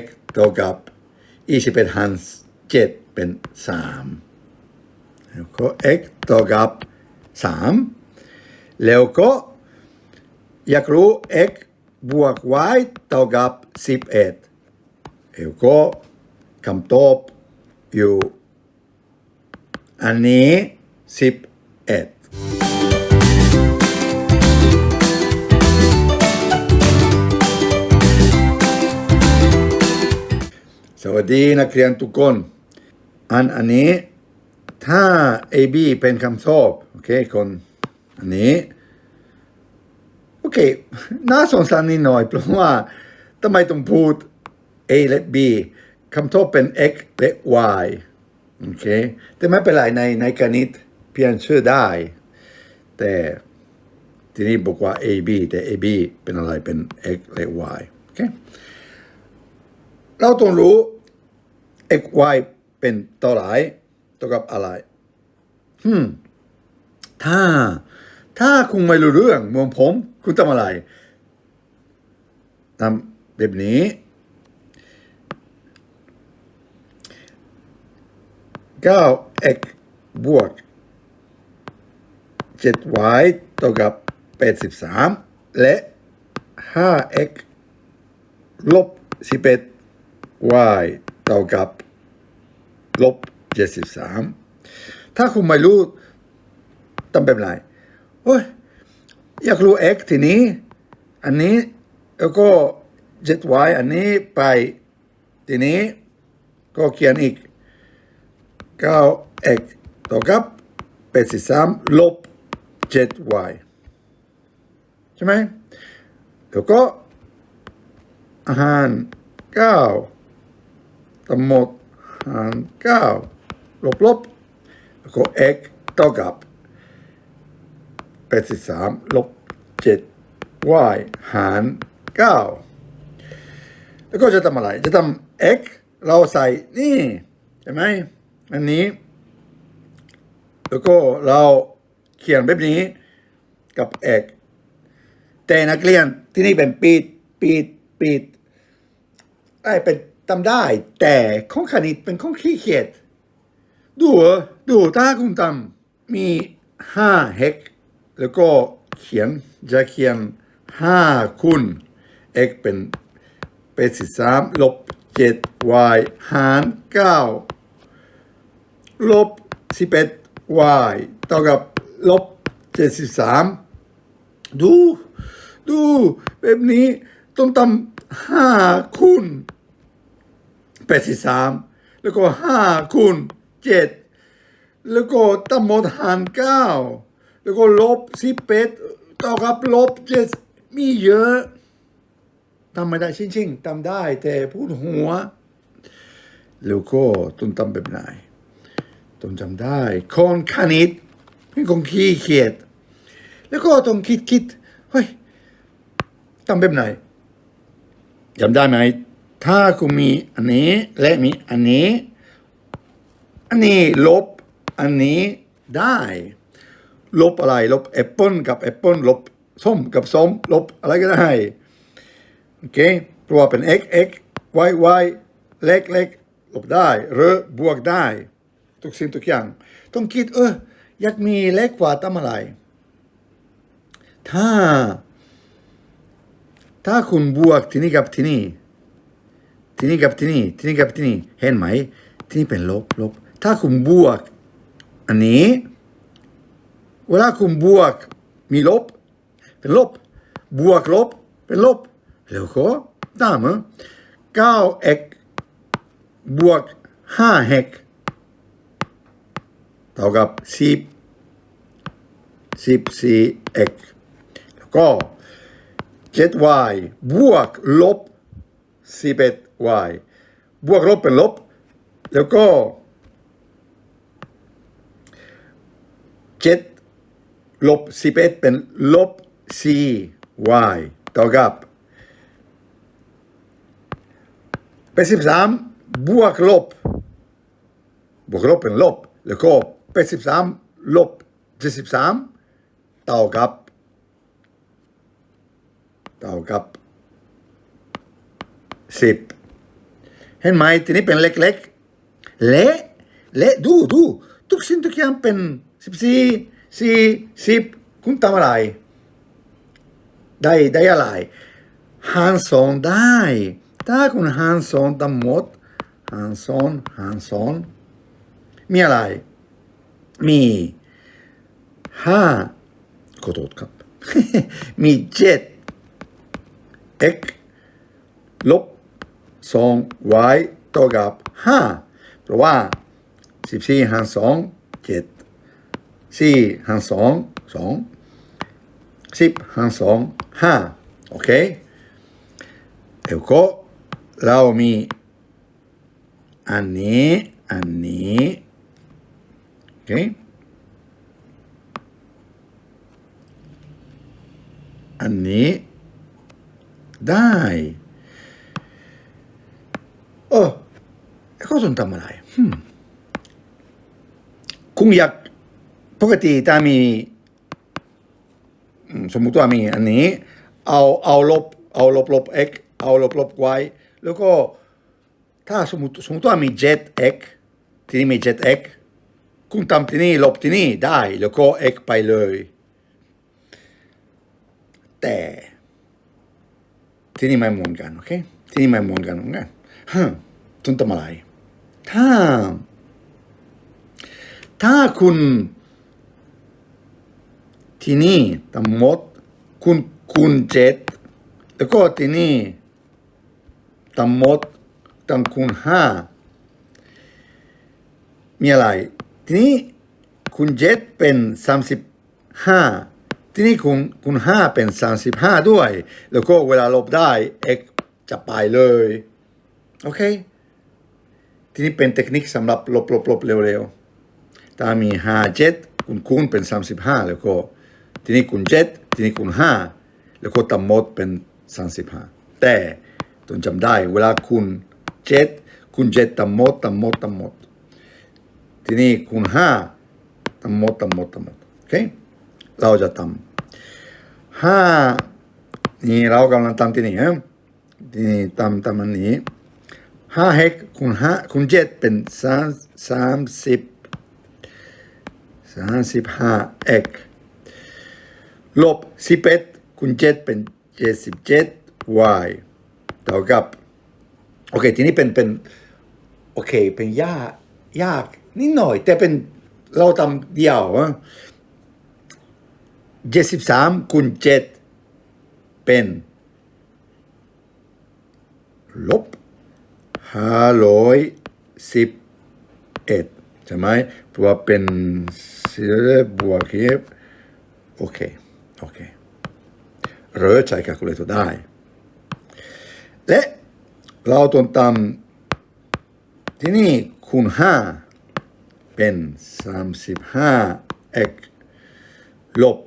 x เท่ากับ21หาร7เป็น 3 แล้วก็ x เท่ากับ 3 แล้วก็อยากรู้ x บวก y เท่ากับ 11แล้วก็คำตอบอยู่อันนี้ 11 วัสดีนักเรียนทุกคน อันอันนี้ ถ้า A B เป็นคำตอบโอเคคนอันนี้โอเคน่าสงสารนิดหน่อยเพราะว่าทำไมต้องพูด A และ B คำตอบเป็น X และ Y โอเคแต่ไม่เป็นไรในในกณิตเพียงชื่อได้ แต่ทีนี้บอกว่า A B แต่ A B เป็นอะไรเป็น X และ Y โอเคเราต้องรู้ x y เป็นเท่าไหร่เท่ากับอะไรฮึมถ้า ถ้าคุณไม่รู้เรื่องเหมือนผม คุณทำอะไรทำแบบนี้ 9 x บวก 7y เท่ากับ 83 และ 5 x ลบ 11 y เท่ากับลบเจ็ดสิบสามถ้าคุณไม่รู้ตั้ทเป็นไรโอ้ยอยากรู้ x ทีนี้ อันนี้แล้วก็ zy อันนี้ไปทีนี้ก็เขียนอีก 9x ต่อกับ83ลบ 7y ใช่ไหมแล้วก็อาหาร9 ตำหมดหารเก้าลบลบแล้วก็กเท่ากับแปดสิบสามลบเจ็ด y หารเก้าแล้วก็จะทำอะไร จะทำเอกเราใส่นี่ใช่ไหมอันนี้ แล้วก็เราเขียนแบบนี้กับเอกแต่นักเรียนที่นี่เป็นปีดปีดปีดได้เป็น ทำได้ แต่ของคณิตเป็นของขี้เกียจดูดูถ้าคุณทำมีห้าเฮกแล้วก็เขียนจะเขียนห้าคูณ x เป็นเป็นสิบสามลบเจ็ด y หารเก้าลบสิบเอ็ด y เท่ากับลบเจ็ดสิบสามดู ดู แบบนี้ต้องทำห้าคูณ แปดสิบสามแล้วก็ห้าคูณเจ็ดแล้วก็ตั้งหมดหารเก้าแล้วก็ลบสิบเอ็ดเท่ากับลบเจ็ดมีเยอะทำไม่ได้ชิงๆทำได้แต่พูดหัว แล้วก็ต้องทำแบบไหนต้องจำได้คนคณิตเป็นคนขี้เกียจแล้วก็ต้องคิดคิดเฮ้ยทำแบบไหนจำได้ไหม ถ้าคุณมีอันนี้และมีอันนี้ อันนี้ลบอันนี้ได้ ลบอะไรลบแอปเปิลกับแอปเปิลลบส้มกับส้ม ลบอะไรก็ได้โอเคเพราะว่าเป็น x x y y เล็กเล็กลบได้หรือบวกได้ ทุกสิ่งทุกอย่าง ต้องคิดเอออยากมีเล็กกว่าทำอะไร ถ้า ถ้าคุณบวกที่นี่กับที่นี่ ที่นี่กับที่นี่ที่นี่กับที่นี่เห็นไหม ที่นี่เป็นลบลบ ถ้าคุณบวก อันนี้ เวลาคุณบวกมีลบ เป็นลบ บวกลบ เป็นลบแล้วก็ตามเก้า x บวกห้า x เท่ากับสิบสิบสี่ x แล้วก็ 7y บวกลบ 11y บ วกลบเป็นลบ แล้วก็7ลบ11เป็นลบ 4y เท่ากับเป็น13บวกลบบวกลบเป็นลบ แล้วก็เป็น13ลบ73เท่ากับเท่ากับสิบ เห็นไหมทีนี้เป็นเล็กๆเละเละดูดูทุกสิ่งทุกอย่างเป็นสิบสี่สี่สิบคุณทำอะไร ได้ได้อะไรหารสองได้ถ้าคุณหารสองทั้งหมดหารสองหารสองมีอะไร มีห้าขอโทษครับ มีเจ็ด x ลบ สอง y เท่ากับห้าเพราะว่าสิบสี่หารสองเจ็ดสี่หารสองสองสิบหารสองห้าโอเคเดี๋ยวก็เรามีอันนี้อันนี้โอเคอันนี้ได้ เออเขาสนทำอะไรฮึมคุณอยากปกติถ้ามี สมมุติว่ามีอันนี้ เอาเอาลบ เอาลบลบ x เอาลบลบ y แล้วก็ ถ้าสมมติสมมติว่ามี 7x ที่นี่มี 7x คุณทำที่นี่ลบที่นี่ได้แล้วก็ x ไปเลย แต่ที่นี่ไม่เหมือนกันโอเคที่นี่ไม่เหมือนกันเหมือนกัน ฮะตุนทำอะไรถ้า ถ้าคุณที่นี่ทั้งหมดคุณคุณเจ็ดแล้วก็ที่นี่ทั้งหมดทั้งคุณห้ามีอะไรที่นี้คุณเจ็ดเป็นสามสิบห้าที่นี้คุณคุณห้าเป็นสามสิบห้าด้วย แล้วก็เวลาลบได้ x จะไปเลย โอเค ทีนี้เป็นเทคนิคสำหรับลบลบลบเร็วๆถ้ามีห้าเจ็ดคุณคูณเป็นสามสิบห้าแล้วก็ ทีนี้คูณเจ็ดทีนี้คูณห้าแล้วก็ทั้งหมดเป็นสามสิบห้าแต่ต้องจำได้เวลาคูณเจ็ดคูณเจ็ดทั้งหมดทั้งหมดทั้งหมด ทีนี้คูณห้าทั้งหมดทั้งหมดทั้งหมดโอเคเราจะทำห้านี่เรากำลังทำที่นี่ฮะทีนี้ทำทำอันนี้ ห้าเฮกคูณห้าคูณเจ็ดเป็นสามสามสิบสามสิบห้าเอกลบสิบเอ็ดคูณเจ็ดเป็นเจ็ดสิบเจ็ด y เท่ากับโอเคทีนี้เป็นเป็นโอเคเป็นยากยากนิดหน่อย แต่เป็นเราทำเดียวอะเจ็ดสิบสามคูณเจ็ดเป็นลบ ห้าร้อยสิบเอ็ดใช่ไหมเพราะว่าเป็นสิบบวกเฮียโอเค โอเคหรือใช้ calculator ได้ และเราต้องทำที่นี่คูณห้าเป็นสามสิบห้า x ลบ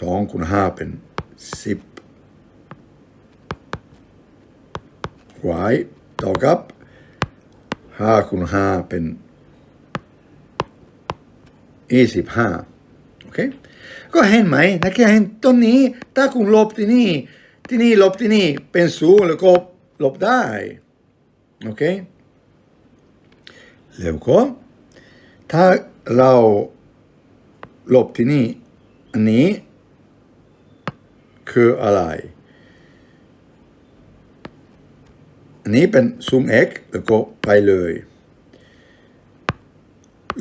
สองคูณห้าเป็นสิบ y เท่ากับห้าคูณห้าเป็นยี่สิบห้าโอเคก็เห็นไหมนักเรียนเห็นต้นนี้ถ้าคุณลบที่นี่ที่นี่ลบที่นี่เป็นศูนย์แล้วก็ลบได้โอเคแล้วก็ถ้าเราลบที่นี่อันนี้คืออะไร อันนี้เป็นซูม x แล้วก็ไปเลย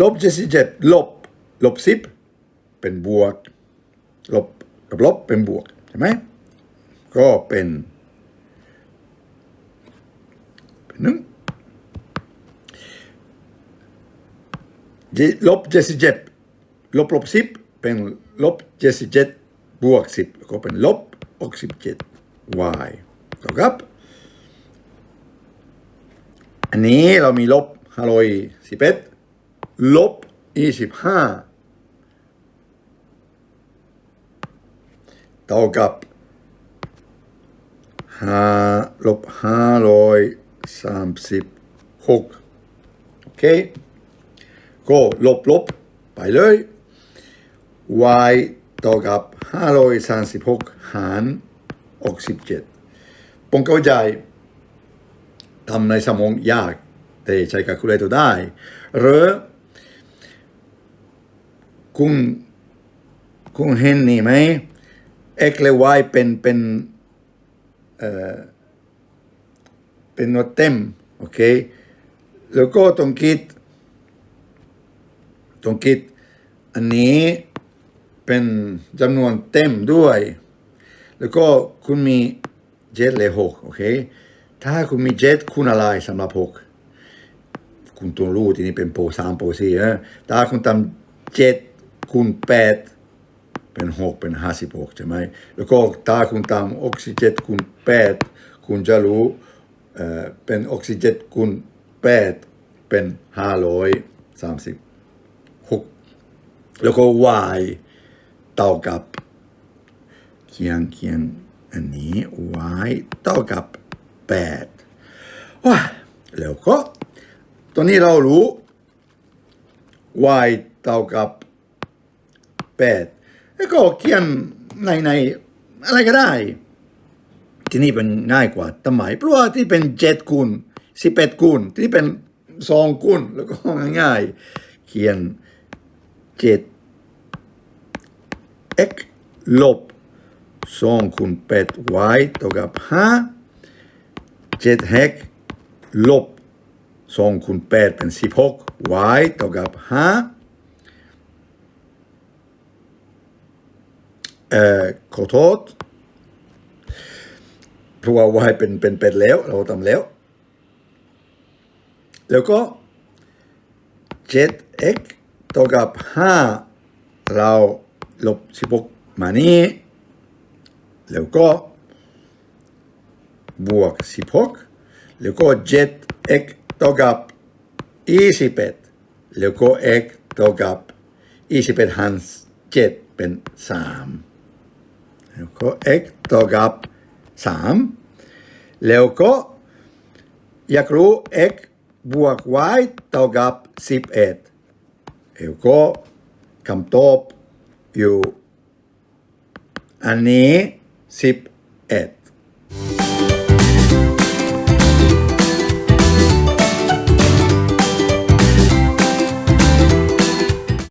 ลบเจ็ดสิบเจ็ดลบ ลบสิบเป็นบวก ลบกับลบเป็นบวก ใช่ไหม ก็เป็น เป็นหนึ่งลบเจ็ดสิบเจ็ดลบลบสิบเป็นลบเจ็ดสิบเจ็ดบวกสิบก็เป็นลบหกสิบเจ็ด y เท่ากับ อันนี้เรามีลบห้าร้อยสิบเอ็ดลบยี่สิบห้าเท่ากับห้าลบห้าร้อยสามสิบหกโอเค ก็ลบลบไปเลย y เท่ากับห้าร้อยสามสิบหกหารหกสิบเจ็ดผมเข้าใจ ทำในสมองยาก แต่ใช้ calculator ได้ หรือคุณคุณเห็นนี่ไหม x และ y เป็นเป็นเอ่อเป็นโนตเต็มโอเคแล้วก็ต้องคิดต้องคิดอันนี้เป็นจำนวนเต็มด้วย แล้วก็คุณมีเจ็ดและหกโอเค ถ้าคุณมีเจ็ดคุณอะไรสำหรับหกคุณต้องรู้ที่นี่เป็นโปรสามโปรสี่นะถ้าคุณทำเจ็ดคูณแปดเป็นหกเป็นห้าสิบหกใช่ไหมแล้วก็ถ้าคุณทำออกซิเจนคูณแปดคุณจะรู้เอ่อเป็นออกซิเจนคูณแปดเป็นห้าร้อยสามสิบหกแล้วก็ y เท่ากับเขียนเขียนอันนี้ y เท่ากับ 8ว้าแล้วก็ตัวนี้เรารู้ y เท่ากับ 8 แล้วก็เขียนในในอะไรก็ได้ ที่นี่เป็นง่ายกว่าทำไมเพราะว่าที่เป็น 7 คูณ11คูณ ที่เป็น 2 คูณ แล้วก็ง่ายๆ เขียน 7 x ลบ2คูณ8 y เท่ากับ5 7 x ลบ2คูณ8เป็น16 y เท่ากับ5เอ่อขอโทษเพราะว่า y เป็นเป็นเป็นแล้ว เราทำแล้ว แล้วก็ 7x เท่ากับ5เราลบ16มานี้แล้วก็ บวก 16 แล้วก็ 7x เท่ากับ 21 แล้วก็ x เท่ากับ 21หาร7เป็น 3 แล้วก็ x เท่ากับ 3 แล้วก็อยากรู้ x บวก y เท่ากับ 11 แล้วก็คำตอบอยู่อันนี้ 11